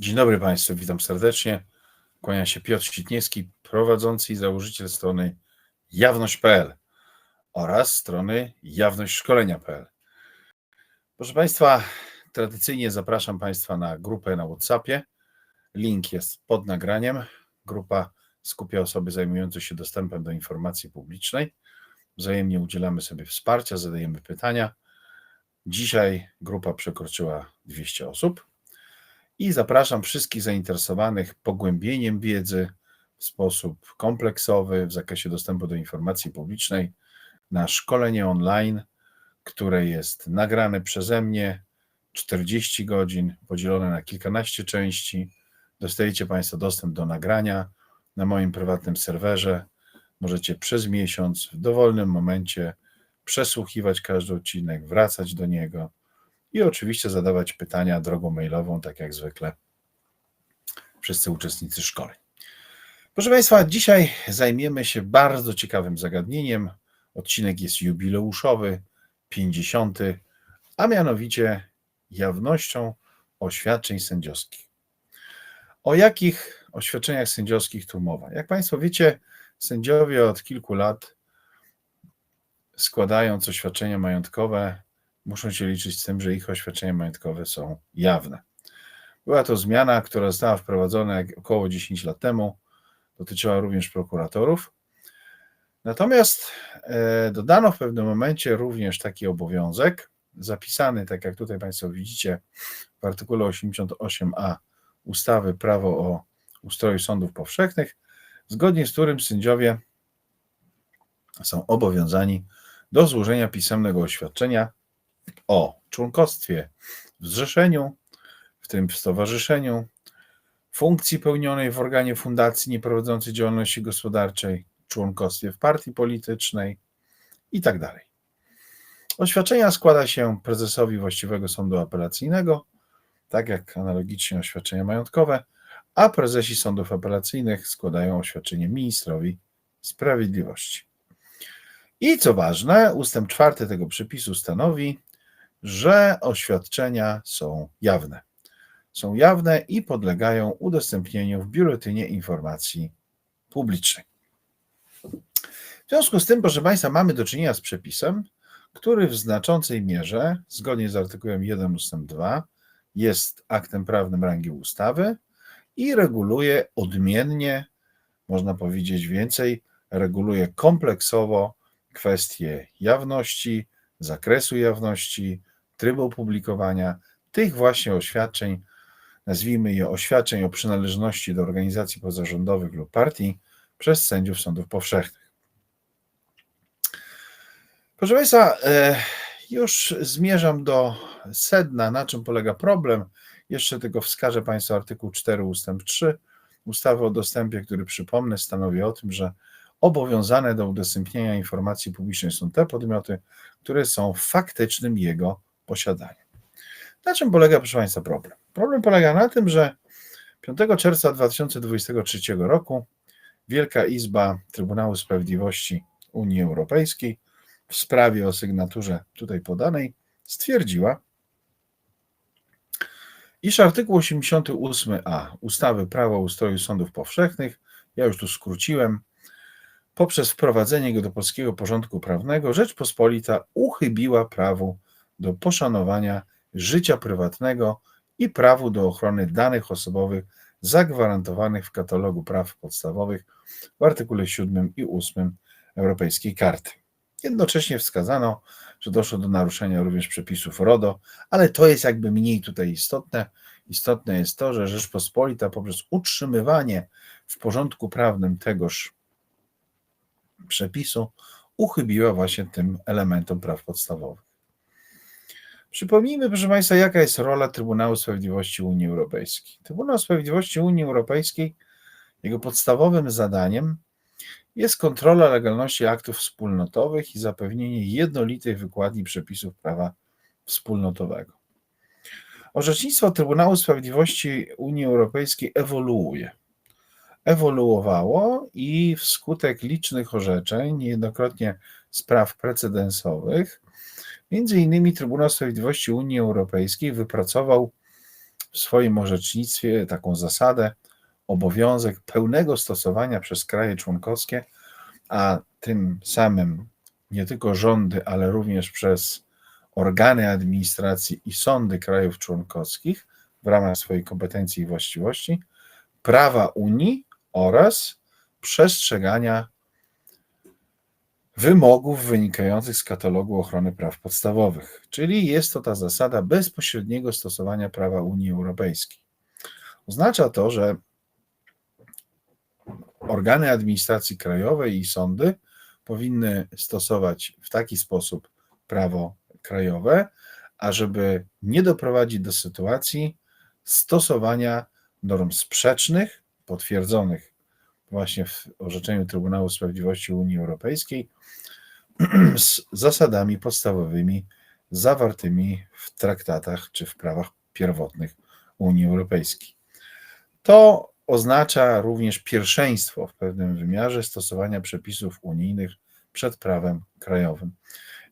Dzień dobry Państwu, witam serdecznie. Kłania się Piotr Sitniewski, prowadzący i założyciel strony jawność.pl oraz strony jawnośćszkolenia.pl. Proszę Państwa, tradycyjnie zapraszam Państwa na grupę na WhatsAppie. Link jest pod nagraniem. Grupa skupia osoby zajmujące się dostępem do informacji publicznej. Wzajemnie udzielamy sobie wsparcia, zadajemy pytania. Dzisiaj grupa przekroczyła 200 osób i zapraszam wszystkich zainteresowanych pogłębieniem wiedzy w sposób kompleksowy w zakresie dostępu do informacji publicznej na szkolenie online, które jest nagrane przeze mnie 40 godzin, podzielone na kilkanaście części. Dostajecie Państwo dostęp do nagrania na moim prywatnym serwerze. Możecie przez miesiąc w dowolnym momencie przesłuchiwać każdy odcinek, wracać do niego i oczywiście zadawać pytania drogą mailową, tak jak zwykle wszyscy uczestnicy szkoleń. Proszę Państwa, dzisiaj zajmiemy się bardzo ciekawym zagadnieniem. Odcinek jest jubileuszowy, 50, a mianowicie jawnością oświadczeń sędziowskich. O jakich oświadczeniach sędziowskich tu mowa? Jak Państwo wiecie, sędziowie od kilku lat składając oświadczenia majątkowe, muszą się liczyć z tym, że ich oświadczenia majątkowe są jawne. Była to zmiana, która została wprowadzona około 10 lat temu, dotyczyła również prokuratorów. Natomiast e, dodano w pewnym momencie również taki obowiązek, zapisany, tak jak tutaj Państwo widzicie, w artykule 88a ustawy Prawo o ustroju sądów powszechnych, zgodnie z którym sędziowie są obowiązani do złożenia pisemnego oświadczenia o członkostwie w zrzeszeniu, w tym w stowarzyszeniu, funkcji pełnionej w organie fundacji nieprowadzącej działalności gospodarczej, członkostwie w partii politycznej itd. Tak Oświadczenia składa się prezesowi właściwego sądu apelacyjnego, tak jak analogicznie oświadczenia majątkowe, a prezesi sądów apelacyjnych składają oświadczenie ministrowi sprawiedliwości. I co ważne, ustęp czwarty tego przepisu stanowi, że oświadczenia są jawne. Są jawne i podlegają udostępnieniu w Biuletynie Informacji Publicznej. W związku z tym, proszę Państwa, mamy do czynienia z przepisem, który w znaczącej mierze, zgodnie z artykułem 1 ust. 2, jest aktem prawnym rangi ustawy i reguluje odmiennie, można powiedzieć więcej, reguluje kompleksowo kwestie jawności, zakresu jawności, trybu opublikowania tych właśnie oświadczeń, nazwijmy je oświadczeń o przynależności do organizacji pozarządowych lub partii przez sędziów sądów powszechnych. Proszę Państwa, e, już zmierzam do sedna, na czym polega problem. Jeszcze tylko wskażę Państwu artykuł 4 ustęp 3 ustawy o dostępie, który przypomnę stanowi o tym, że obowiązane do udostępnienia informacji publicznej są te podmioty, które są faktycznym jego Na czym polega, proszę Państwa, problem? Problem polega na tym, że 5 czerwca 2023 roku Wielka Izba Trybunału Sprawiedliwości Unii Europejskiej w sprawie o sygnaturze tutaj podanej stwierdziła, iż artykuł 88a ustawy Prawo o ustroju sądów powszechnych, ja już tu skróciłem, poprzez wprowadzenie go do polskiego porządku prawnego Rzeczpospolita uchybiła prawu do poszanowania życia prywatnego i prawu do ochrony danych osobowych zagwarantowanych w katalogu praw podstawowych w artykule 7 i 8 Europejskiej Karty. Jednocześnie wskazano, że doszło do naruszenia również przepisów RODO, ale to jest jakby mniej tutaj istotne. Istotne jest to, że Rzeczpospolita poprzez utrzymywanie w porządku prawnym tegoż przepisu uchybiła właśnie tym elementom praw podstawowych. Przypomnijmy, proszę Państwa, jaka jest rola Trybunału Sprawiedliwości Unii Europejskiej. Trybunał Sprawiedliwości Unii Europejskiej, jego podstawowym zadaniem jest kontrola legalności aktów wspólnotowych i zapewnienie jednolitej wykładni przepisów prawa wspólnotowego. Orzecznictwo Trybunału Sprawiedliwości Unii Europejskiej ewoluuje ewoluowało i wskutek licznych orzeczeń, niejednokrotnie spraw precedensowych, między innymi Trybunał Sprawiedliwości Unii Europejskiej wypracował w swoim orzecznictwie taką zasadę, obowiązek pełnego stosowania przez kraje członkowskie, a tym samym nie tylko rządy, ale również przez organy administracji i sądy krajów członkowskich w ramach swojej kompetencji i właściwości, prawa Unii oraz przestrzegania wymogów wynikających z katalogu ochrony praw podstawowych. Czyli jest to ta zasada bezpośredniego stosowania prawa Unii Europejskiej. Oznacza to, że organy administracji krajowej i sądy powinny stosować w taki sposób prawo krajowe, ażeby nie doprowadzić do sytuacji stosowania norm sprzecznych, potwierdzonych właśnie w orzeczeniu Trybunału Sprawiedliwości Unii Europejskiej, z zasadami podstawowymi zawartymi w traktatach czy w prawach pierwotnych Unii Europejskiej. To oznacza również pierwszeństwo w pewnym wymiarze stosowania przepisów unijnych przed prawem krajowym.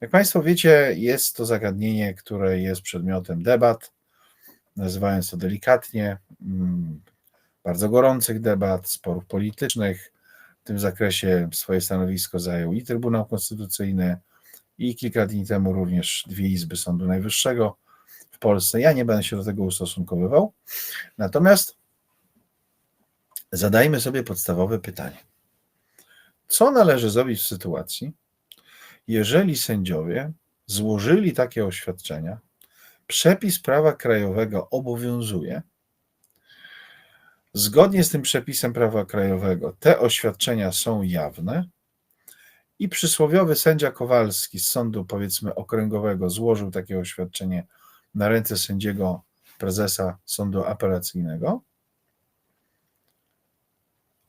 Jak Państwo wiecie, jest to zagadnienie, które jest przedmiotem debat, nazywając to delikatnie, mm, bardzo gorących debat, sporów politycznych. W tym zakresie swoje stanowisko zajął i Trybunał Konstytucyjny, i kilka dni temu również dwie izby Sądu Najwyższego w Polsce. Ja nie będę się do tego ustosunkowywał. Natomiast zadajmy sobie podstawowe pytanie. Co należy zrobić w sytuacji, jeżeli sędziowie złożyli takie oświadczenia, przepis prawa krajowego obowiązuje, zgodnie z tym przepisem prawa krajowego te oświadczenia są jawne i przysłowiowy sędzia Kowalski z sądu, powiedzmy, okręgowego złożył takie oświadczenie na ręce sędziego prezesa sądu apelacyjnego,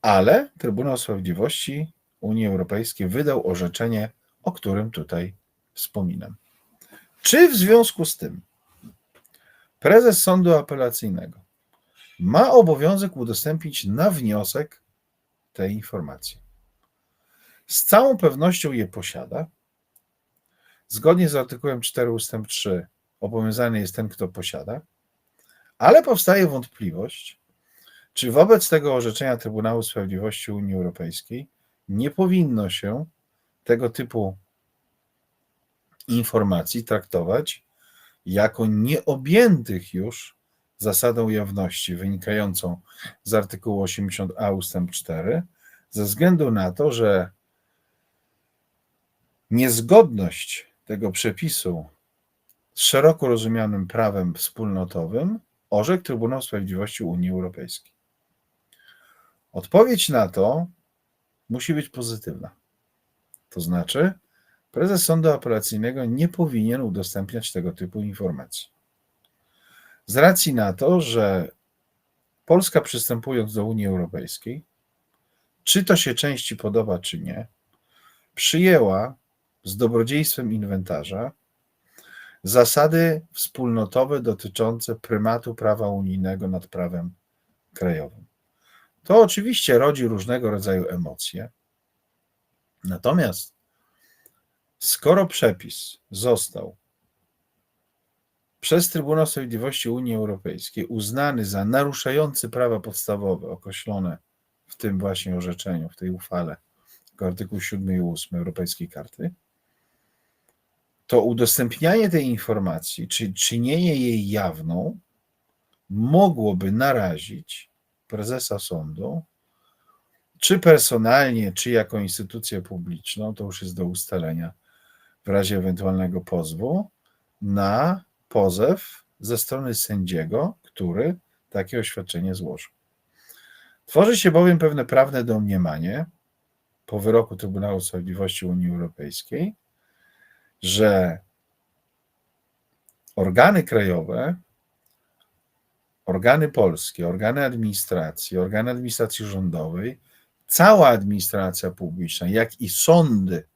ale Trybunał Sprawiedliwości Unii Europejskiej wydał orzeczenie, o którym tutaj wspominam. Czy w związku z tym prezes sądu apelacyjnego ma obowiązek udostępnić na wniosek te informacje? Z całą pewnością je posiada. Zgodnie z artykułem 4 ust. 3 obowiązany jest ten, kto posiada, ale powstaje wątpliwość, czy wobec tego orzeczenia Trybunału Sprawiedliwości Unii Europejskiej nie powinno się tego typu informacji traktować jako nieobjętych już zasadą jawności wynikającą z artykułu 80a ust. 4, ze względu na to, że niezgodność tego przepisu z szeroko rozumianym prawem wspólnotowym orzekł Trybunał Sprawiedliwości Unii Europejskiej. Odpowiedź na to musi być pozytywna. To znaczy, prezes sądu apelacyjnego nie powinien udostępniać tego typu informacji. Z racji na to, że Polska przystępując do Unii Europejskiej, czy to się części podoba, czy nie, przyjęła z dobrodziejstwem inwentarza zasady wspólnotowe dotyczące prymatu prawa unijnego nad prawem krajowym. To oczywiście rodzi różnego rodzaju emocje. Natomiast skoro przepis został przez Trybunał Sprawiedliwości Unii Europejskiej uznany za naruszający prawa podstawowe określone w tym właśnie orzeczeniu, w tej uchwale, artykuł 7 i 8 Europejskiej Karty, to udostępnianie tej informacji, czy czynienie jej jawną, mogłoby narazić prezesa sądu, czy personalnie, czy jako instytucję publiczną, to już jest do ustalenia w razie ewentualnego pozwu, na pozew ze strony sędziego, który takie oświadczenie złożył. Tworzy się bowiem pewne prawne domniemanie po wyroku Trybunału Sprawiedliwości Unii Europejskiej, że organy krajowe, organy polskie, organy administracji, organy administracji rządowej, cała administracja publiczna, jak i sądy,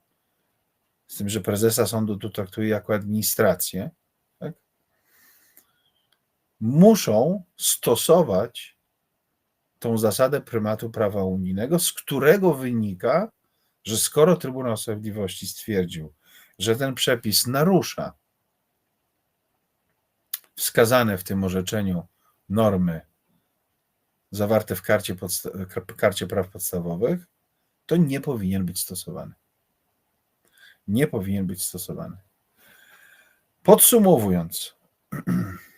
z tym, że prezesa sądu tu traktuje jako administrację, muszą stosować tą zasadę prymatu prawa unijnego, z którego wynika, że skoro Trybunał Sprawiedliwości stwierdził, że ten przepis narusza wskazane w tym orzeczeniu normy zawarte w karcie, karcie praw podstawowych, to nie powinien być stosowany. Nie powinien być stosowany. Podsumowując,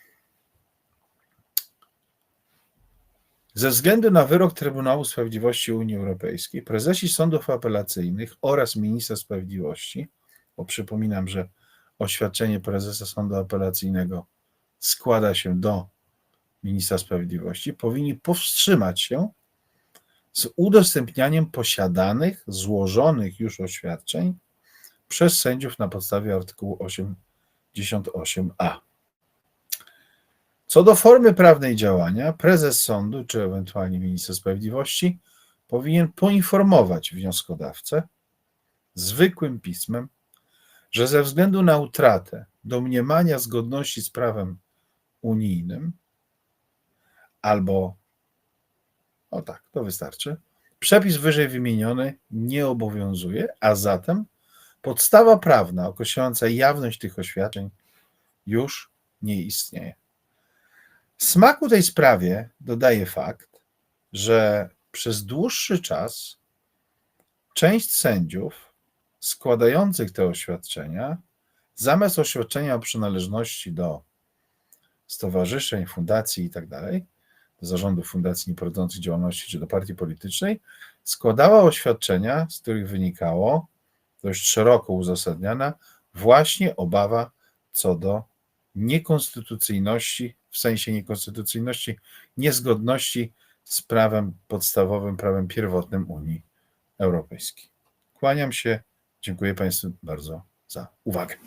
ze względu na wyrok Trybunału Sprawiedliwości Unii Europejskiej, prezesi sądów apelacyjnych oraz minister sprawiedliwości, bo przypominam, że oświadczenie prezesa sądu apelacyjnego składa się do ministra sprawiedliwości, powinni powstrzymać się z udostępnianiem posiadanych, złożonych już oświadczeń przez sędziów na podstawie artykułu 88a. Co do formy prawnej działania, prezes sądu czy ewentualnie minister sprawiedliwości powinien poinformować wnioskodawcę zwykłym pismem, że ze względu na utratę domniemania zgodności z prawem unijnym albo, o tak, to wystarczy, przepis wyżej wymieniony nie obowiązuje, a zatem podstawa prawna określająca jawność tych oświadczeń już nie istnieje. Smaku tej sprawie dodaje fakt, że przez dłuższy czas część sędziów składających te oświadczenia, zamiast oświadczenia o przynależności do stowarzyszeń, fundacji i tak do zarządów fundacji nieprowadzących działalności czy do partii politycznej, składała oświadczenia, z których wynikało dość szeroko uzasadniana właśnie obawa co do niekonstytucyjności, w sensie niekonstytucyjności, niezgodności z prawem podstawowym, prawem pierwotnym Unii Europejskiej. Kłaniam się. Dziękuję Państwu bardzo za uwagę.